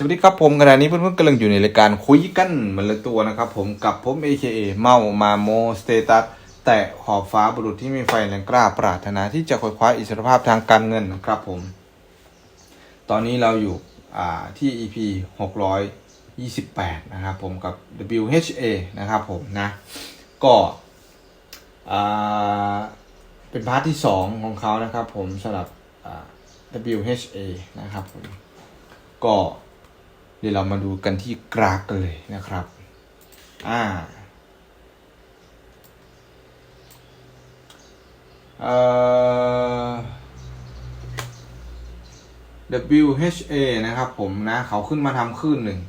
สวัสดีครับผมขณะนี้เพื่อนๆกำลังอยู่ในรายการคุยกันมันละตัวนะครับผมกับผม AKA เมามาโมสเตตัสแต่ขอบฟ้าบุรุษที่มีไฟแรงกล้าปรารถนาที่จะคว้าอิสรภาพทางการเงินนะครับผม ตอนนี้เราอยู่อ่าที่ EP 628 นะครับผมกับ WHA นะครับผมนะ ก็เป็นพาร์ทที่ 2 ของเขานะครับผมสำหรับ WHA นะครับผมก็ เดี๋ยวเรามาดูกันที่กราฟกันเลยนะครับ อ่าเอ่อ WHA นะครับผมนะเขาขึ้นมาทำขึ้นหนึ่ง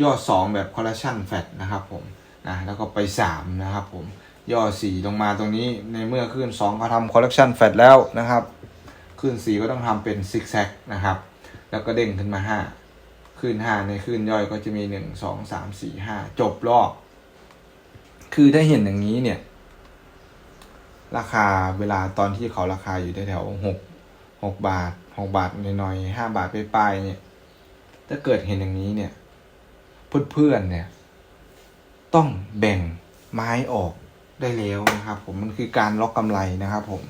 ย่อ 2 แบบ correction fat นะครับผมนะแล้วก็ไป 3 นะครับผม ย่อ 4 ลงมาตรงนี้ในเมื่อขึ้น2เขาทำ correction fat แล้วนะครับ ขึ้น 4 ก็ต้องทำเป็น zigzag นะครับ แล้วก็เด้งขึ้นมา 5 ขึ้น5ในขึ้นย่อยก็จะมี1 2 3 4 5จบรอบ คือถ้าเห็นอย่างนี้เนี่ย ราคาเวลาตอนที่เขาราคาอยู่แถวหกหกบาทหกบาทหน่อยๆห้าบาทไปลายเนี่ย ถ้าเกิดเห็นอย่างนี้เนี่ยเพื่อนๆเนี่ย ต้องแบ่งไม้ออกได้แล้วนะครับ ผมมันคือการล็อกกำไรนะครับ ผม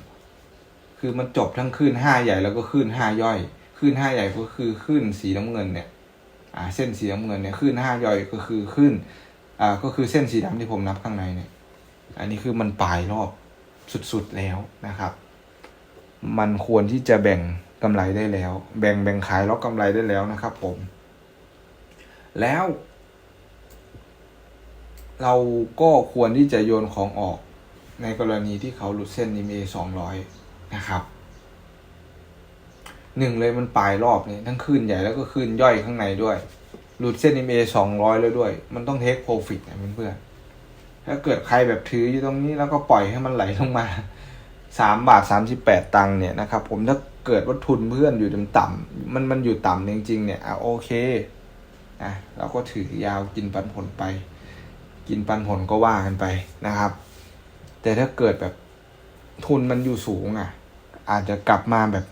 คือมันจบทั้งขึ้นห้าใหญ่แล้วก็ขึ้นห้าย่อย ขึ้นห้าใหญ่ก็คือขึ้นสีน้ำเงินเนี่ย เส้นสีน้ำเงินเนี่ยขึ้นห้าย่อยก็คือขึ้นอ่าก็คือเส้นสีดำที่ผมนับข้างในเนี่ย อันนี้คือมันปลายรอบสุดๆแล้วนะครับ มันควรที่จะแบ่งกำไรได้แล้ว แบ่งแบ่งขายล็อกกำไรได้แล้วนะครับ ผม แล้ว เราก็ควรที่จะโยนของออกในกรณีที่เขาหลุดเส้น EMA สองร้อยนะครับ หนึ่งเลยมันปลายรอบเนี่ยทั้งขึ้นใหญ่แล้วก็ขึ้นย่อยข้างในด้วย หลุดเส้น EMA สองร้อยแล้วด้วย มันต้องเทคโปรฟิตนะเพื่อนๆถ้าเกิดใครแบบถืออยู่ตรงนี้แล้วก็ปล่อยให้มันไหลลงมาสามบาทสามสิบแปดตังค์เนี่ยนะครับ ผมถ้าเกิดว่าทุนเพื่อนอยู่ต่ำมันมันอยู่ต่ำจริงๆ เนี่ยอะโอเคนะเราก็ถือยาวกินปันผลไป กินปันผลก็ว่ากันไปนะครับ แต่ถ้าเกิดแบบทุนมันอยู่สูงอะ อาจจะกลับมาแบบ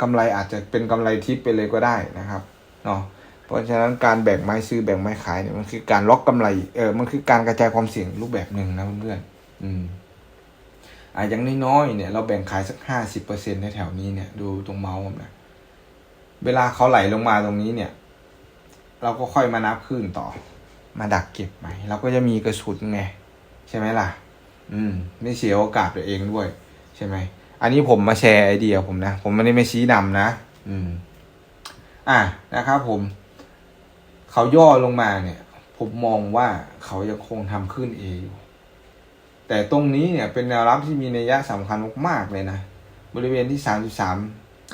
กำไรอาจจะเป็นกำไรทิปไปเลยก็ได้นะครับเนาะเพราะฉะนั้นการแบ่งไม้ซื้อแบ่งไม้ขายเนี่ยมันคือการล็อกกำไรเออมันคือการกระจายความเสี่ยงรูปแบบหนึ่งนะเพื่อนๆอืมอะอย่างน้อยๆเนี่ย เราแบ่งขายสักห้าสิบเปอร์เซ็นต์ในแถวนี้เนี่ย ดูตรงเมาส์นะเวลาเขาไหลลงมาตรงนี้เนี่ย เราก็ค่อยมานับขึ้นต่อ มาดักเก็บใหม่เราก็จะมีกระสุนไง ใช่ไหมล่ะ อืม ไม่เสียโอกาสตัวเองด้วย ใช่ไหม อันนี้ผมมาแชร์ไอเดียผมนะ ผมไม่ได้ไม่ชี้นำนะ อืม อะนะครับผม เขาย่อลงมาเนี่ย ผมมองว่าเขายังคงทำขึ้นเออยู่ แต่ตรงนี้เนี่ยเป็นแนวรับที่มีนัยยะสำคัญมากๆเลยนะ บริเวณที่สามจุดสาม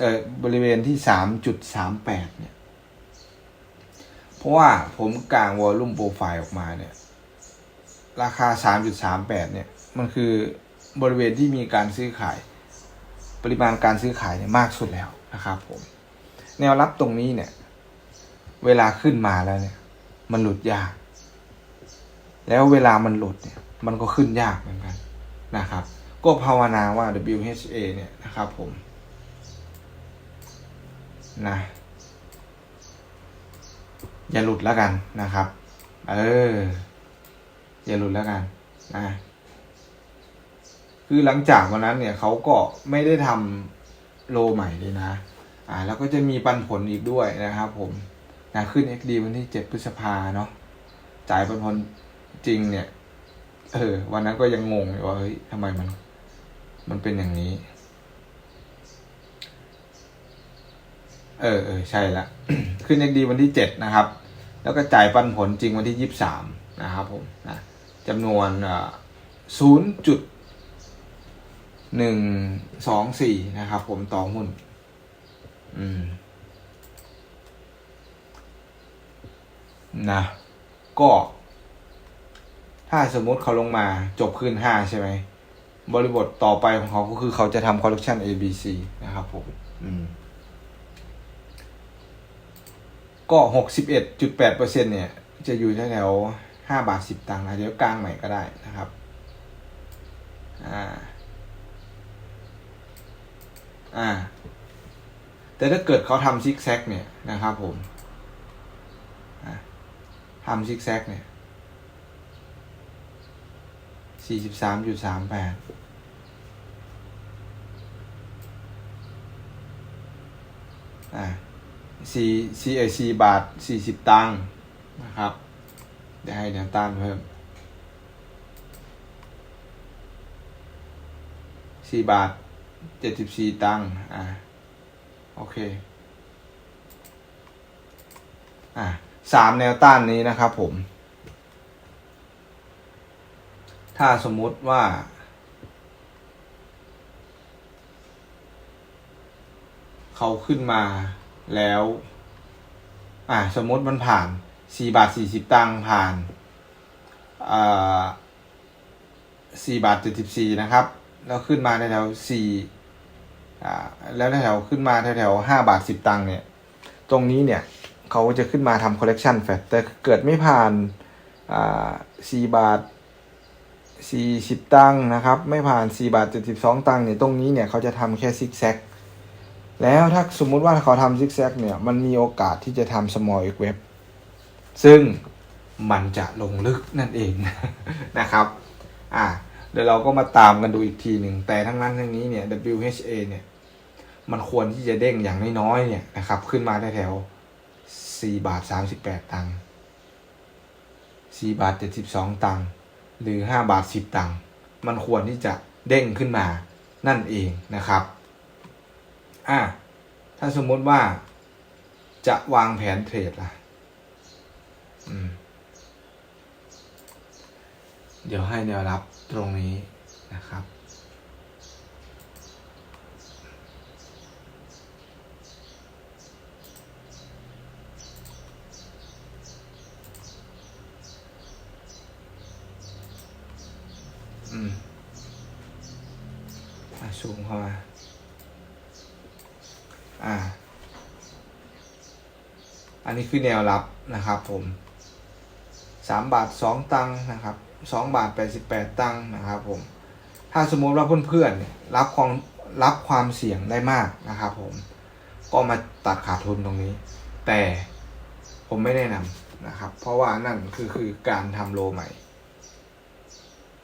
เออบริเวณที่สามจุดสามแปดเนี่ย เพราะว่าผมกางวอลลุ่มโปรไฟล์ออกมาเนี่ย ราคาสามจุดสามแปดเนี่ย มันคือบริเวณที่มีการซื้อขาย ปริมาณการซื้อขายเนี่ยมากสุดแล้วนะครับผมแนวรับตรงนี้เนี่ย เวลาขึ้นมาแล้วเนี่ย มันหลุดยาก แล้วเวลามันหลุดเนี่ย มันก็ขึ้นยากเหมือนกันนะครับ ก็ภาวนาว่า WHA เนี่ยนะครับผมนะอย่าหลุดแล้วกันนะครับ เออ อย่าหลุดแล้วกันนะ คือหลังจากวันนั้นเนี่ยเขาก็ไม่ได้ทำโลใหม่เลยนะ อ่า แล้วก็จะมีปันผลอีกด้วยนะครับ ผมนะขึ้น XD วันที่7พฤษภาเนาะจ่ายปันผลจริงเนี่ย เออ วันนั้นก็ยังงงอยู่ว่าเฮ้ยทำไมมัน มันเป็นอย่างนี้ เออเออใช่ละขึ้น XD วันที่7นะครับ แล้วก็จ่ายปันผลจริงวันที่23นะครับ ผมนะจำนวนศูนย์จุด หนึ่งสองสี่นะครับ ผมต่อหุ้น อืม นะ ก็ ถ้าสมมติเขาลงมาจบขึ้นห้าใช่ไหม บริบทต่อไปของเขาก็คือเขาจะทำคอลเลคชัน A B C นะครับผม อืม ก็หกสิบเอ็ดจุดแปดเปอร์เซ็นเนี่ย จะอยู่แถวห้าบาทสิบตังค์นะเดี๋ยวกลางใหม่ก็ได้นะครับ อ่า อ่า แต่ถ้าเกิดเขาทำซิกแซกเนี่ยนะครับผมทำซิกแซกเนี่ยสี่สิบสามจุดสามแปดอ่าสี่สี่เอสี่บาทสี่สิบตังค์นะครับเดี๋ยวให้แนวต้านเพิ่มสี่บาท เจ็ดสิบสี่ตังค์อ่าโอเคอะสามแนวต้านนี้นะครับผม ถ้าสมมุติว่า เขาขึ้นมาแล้ว อะสมมติมันผ่านสี่บาทสี่สิบตังค์ผ่านอ่าสี่บาทเจ็ดสิบสี่นะครับ แล้วขึ้นมาแถวๆสี่อ่าแล้วแถวๆขึ้นมาแถวๆห้าบาทสิบตังค์เนี่ย ตรงนี้เนี่ยเขาจะขึ้นมาทำ collection fat แต่เกิดไม่ผ่านอ่าสี่บาทสี่สิบตังค์นะครับ ไม่ผ่านสี่บาทเจ็ดสิบสองตังค์เนี่ยตรงนี้เนี่ยเขาจะทำแค่ซิกแซกแล้วถ้าสมมุติว่าเขาทำซิกแซกเนี่ยมันมีโอกาสที่จะทำ small x web ซึ่งมันจะลงลึกนั่นเองนะครับ อ่า เดี๋ยวเราก็มาตามกันดูอีกทีหนึ่ง แต่ทั้งนั้นทั้งนี้เนี่ย WHA เนี่ย มันควรที่จะเด้งอย่างน้อยๆเนี่ยนะครับ ขึ้นมาแถวๆ4บาท38ตังค์4บาท72ตังค์หรือ5บาท10ตังค์มันควรที่จะเด้งขึ้นมานั่นเองนะครับอะถ้าสมมติว่าจะวางแผนเทรดล่ะ อืม เดี๋ยวให้แนวรับตรงนี้นะครับ อืมอะซูมเข้ามาอ่า อันนี้คือแนวรับนะครับผมสามบาทสองตังค์นะครับ สองบาทแปดสิบแปดตังค์นะครับผม ถ้าสมมติว่าเพื่อนๆเนี่ยรับความรับความเสี่ยงได้มากนะครับผม ก็มาตัดขาดทุนตรงนี้ แต่ผมไม่แนะนำนะครับ เพราะว่านั่นคือคือการทำโลใหม่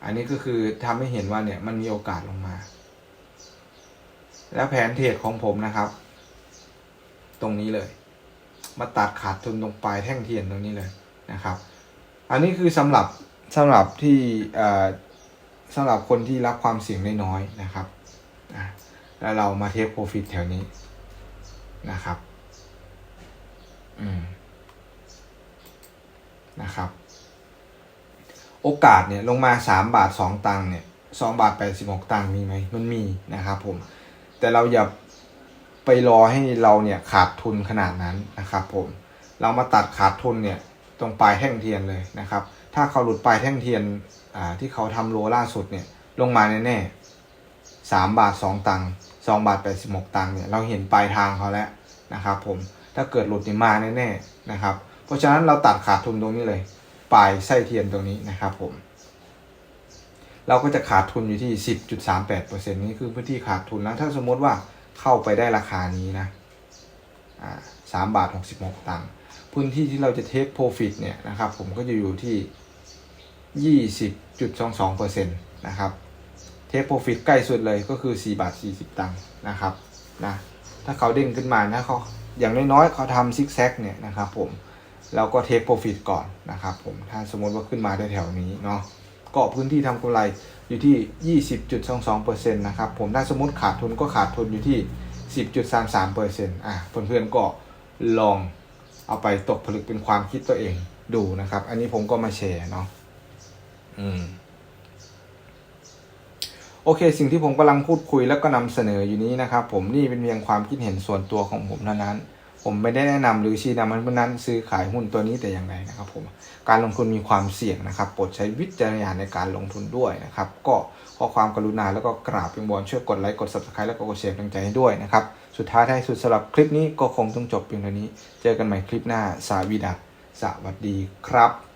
อันนี้ก็คือทำให้เห็นว่าเนี่ยมันมีโอกาสลงมา แล้วแผนเทรดของผมนะครับ ตรงนี้เลย มาตัดขาดทุนตรงปลายแท่งเทียนตรงนี้เลยนะครับ อันนี้คือสำหรับ สำหรับที่สำหรับคนที่รับความเสี่ยงได้น้อยนะครับแล้วเรามาเทคโปรฟิตแถวนี้นะครับ อืม นะครับ โอกาสเนี่ยลงมาสามบาทสองตังค์เนี่ยสองบาทแปดสิบหกตังค์มีไหม มันมีนะครับผม แต่เราอย่าไปรอให้เราเนี่ยขาดทุนขนาดนั้นนะครับผม เรามาตัดขาดทุนเนี่ย ตรงปลายแท่งเทียนเลยนะครับ ถ้าเขาหลุดปลายแท่งเทียนอ่าที่เขาทำโลล่าสุดเนี่ยลงมาแน่ๆสามบาทสองตังค์สองบาทแปดสิบหกตังค์เนี่ยเราเห็นปลายทางเขาแล้วนะครับผมถ้าเกิดหลุดนี่มาแน่ๆนะครับ เพราะฉะนั้นเราตัดขาดทุนตรงนี้เลย ปลายไส้เทียนตรงนี้นะครับผม เราก็จะขาดทุนอยู่ที่10.38%นี่คือพื้นที่ขาดทุนแล้วถ้าสมมติว่าเข้าไปได้ราคานี้นะสามบาท66ตังค์พื้นที่ที่เราจะเทคโปรฟิตเนี่ยนะครับผมก็จะอยู่ที่ 20.22%นะครับเทคโปรฟิตใกล้สุดเลยก็คือ 4 บาท 40 ตังค์นะครับนะถ้าเขาเด้งขึ้นมานะเขาอย่างน้อยๆเขาทำซิกแซกเนี่ยนะครับผมเราก็เทคโปรฟิตก่อนนะครับผมถ้าสมมติว่าขึ้นมาได้แถวนี้เนาะก็พื้นที่ทำกำไรอยู่ที่ 20.22%นะครับผมถ้าสมมติขาดทุนก็ขาดทุนอยู่ที่ 10.33%อะเพื่อนๆก็ลองเอาไปตกผลึกเป็นความคิดตัวเองดูนะครับ อันนี้ผมก็มาแชร์เนาะ โอเค สิ่งที่ผมกำลังพูดคุยแล้วก็นำเสนออยู่นี้นะครับ ผมนี่เป็นเพียงความคิดเห็นส่วนตัวของผมเท่านั้น ผมไม่ได้แนะนำหรือชี้นำมันนั้นซื้อขายหุ้นตัวนี้แต่อย่างใดนะครับ ผมการลงทุนมีความเสี่ยงนะครับโปรดใช้วิจารณญาณในการลงทุนด้วยนะครับ ก็ขอความกรุณาแล้วก็กราบเป็นบอลช่วยกดไลค์กด subscribe แล้วก็กดแชร์กำลังใจให้ด้วยนะครับ สุดท้ายท้ายสุดสำหรับคลิปนี้ก็คงต้องจบเพียงเท่านี้ เจอกันใหม่คลิปหน้าสาวีดัสสวัสดีครับ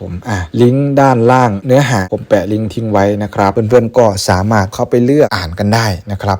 ผมอะลิงก์ด้านล่างเนื้อหาผมแปะลิงก์ทิ้งไว้นะครับ เพื่อนๆก็สามารถเข้าไปเลือกอ่านกันได้นะครับ